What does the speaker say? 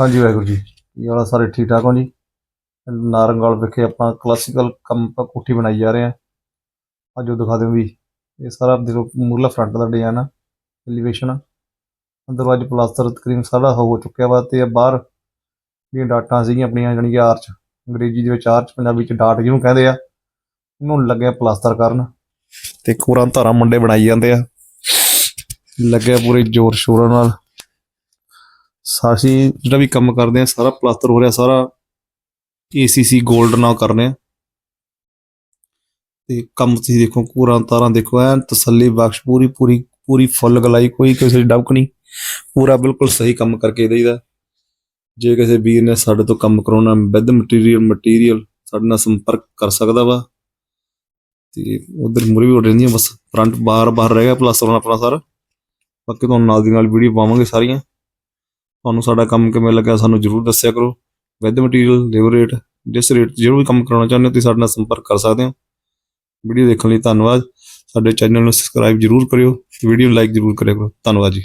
ਹਾਂਜੀ, ਵਾਹਿਗੁਰੂ ਜੀ। ਇਹ ਵਾਲਾ ਸਾਰੇ? ਠੀਕ ਠਾਕ ਹੋ ਜੀ? ਨਾਰੰਗਲ ਵਿਖੇ ਆਪਾਂ ਕਲਾਸੀਕਲ ਕੰਮ ਕੋਠੀ ਬਣਾਈ ਜਾ ਰਹੇ ਹਾਂ। ਅੱਜ ਉਹ ਦਿਖਾ ਦਿਓ ਵੀ ਇਹ ਸਾਰਾ ਦੇਖੋ, ਮੂਰਲਾ ਫਰੰਟ ਦਾ ਡਿਜ਼ਾਈਨ ਆ ਐਲੀਵੇਸ਼ਨ ਅੰਦਰੋਂ ਅੱਜ ਪਲਾਸਟਰ ਤਕਰੀਬਨ ਸਾਰਾ ਹੋ ਚੁੱਕਿਆ ਵਾ ਤੇ ਬਾਹਰ ਜਿਹੜੀਆਂ ਡਾਟਾਂ ਸੀਗੀਆਂ ਆਪਣੀਆਂ, ਜਾਣੀ ਕਿ ਆਰਚ ਅੰਗਰੇਜ਼ੀ ਦੇ ਵਿੱਚ ਆਰਚ ਪੰਜਾਬੀ ਚ ਡਾਟ ਜਿਹਨੂੰ ਕਹਿੰਦੇ ਆ, ਉਹਨੂੰ ਲੱਗਿਆ ਪਲਾਸਟਰ ਕਰਨ। ਤੇ ਕੋਰਾਂ ਧਾਰਾਂ ਮੁੰਡੇ ਬਣਾਈ ਜਾਂਦੇ ਆ। ਲੱਗਿਆ ਪੂਰੇ ਜ਼ੋਰ ਸ਼ੋਰਾਂ ਨਾਲ। ਸਾਸੀ ਜਿਹੜਾ ਵੀ ਕੰਮ ਕਰਦੇ ਆ ਸਾਰਾ ਪਲਾਸਟਰ ਹੋ ਰਿਹਾ, ਸਾਰਾ ACC 골ਡ ਨਾਲ ਕਰਨੇ ਆ ਤੇ ਕੰਮ ਤੁਸੀਂ ਦੇਖੋ, ਪੂਰਾ ਤਾਰਾਂ ਦੇਖੋ, ਐਨ ਤਸੱਲੀ, ਬਖਸ਼ ਪੂਰੀ ਪੂਰੀ ਪੂਰੀ ਫੁੱਲ ਗਲਾਈ, ਕੋਈ ਕਿਸੇ ਦੀ ਡਬਕ ਨਹੀਂ। ਪੂਰਾ ਬਿਲਕੁਲ ਸਹੀ ਕੰਮ ਕਰਕੇ ਦੇਈਦਾ। ਜੇ ਕਿਸੇ ਵੀਰ ਨੇ ਸਾਡੇ ਤੋਂ ਕੰਮ ਕਰਾਉਣਾ, ਵਿਦ ਮਟੀਰੀਅਲ ਮਟੀਰੀਅਲ ਸਾਡੇ ਨਾਲ ਸੰਪਰਕ ਕਰ ਸਕਦਾ ਵਾ। ਤੇ ਉਧਰ ਮੁਰੀ ਵੀ ਉੱਡ ਰਹਿੰਦੀਆਂ ਬਸ ਫਰੰਟ ਬਾਹਰ ਬਾਹਰ ਰਹਿ ਗਿਆ ਪਲਾਸਟਰ ਆਪਣਾ ਸਾਰਾ। ਬਾਕੀ ਤੁਹਾਨੂੰ ਨਾਲ ਦੀ ਨਾਲ ਵੀਡੀਓ ਪਾਵਾਂਗੇ ਸਾਰੀਆਂ। ਤੁਹਾਨੂੰ ਸਾਡਾ ਕੰਮ ਕਿਵੇਂ ਲੱਗਿਆ ਸਾਨੂੰ ਜਰੂਰ ਦੱਸਿਆ ਕਰੋ। ਵਿਦ ਮਟੀਰੀਅਲ ਲੇਬਰ ਰੇਟ ਜਿਸ ਰੇਟ ਜਿਹੜਾ ਵੀ ਕੰਮ ਕਰਾਉਣਾ ਚਾਹੁੰਦੇ ਹੋ, ਤੁਸੀਂ ਸਾਡੇ ਨਾਲ ਸੰਪਰਕ ਕਰ ਸਕਦੇ ਹੋ। ਵੀਡੀਓ ਦੇਖਣ ਲਈ ਧੰਨਵਾਦ। ਸਾਡੇ ਚੈਨਲ ਨੂੰ ਸਬਸਕ੍ਰਾਈਬ ਜਰੂਰ ਕਰਿਓ। ਵੀਡੀਓ ਨੂੰ ਲਾਈਕ ਜਰੂਰ ਕਰਿਆ ਕਰੋ। ਧੰਨਵਾਦ ਜੀ।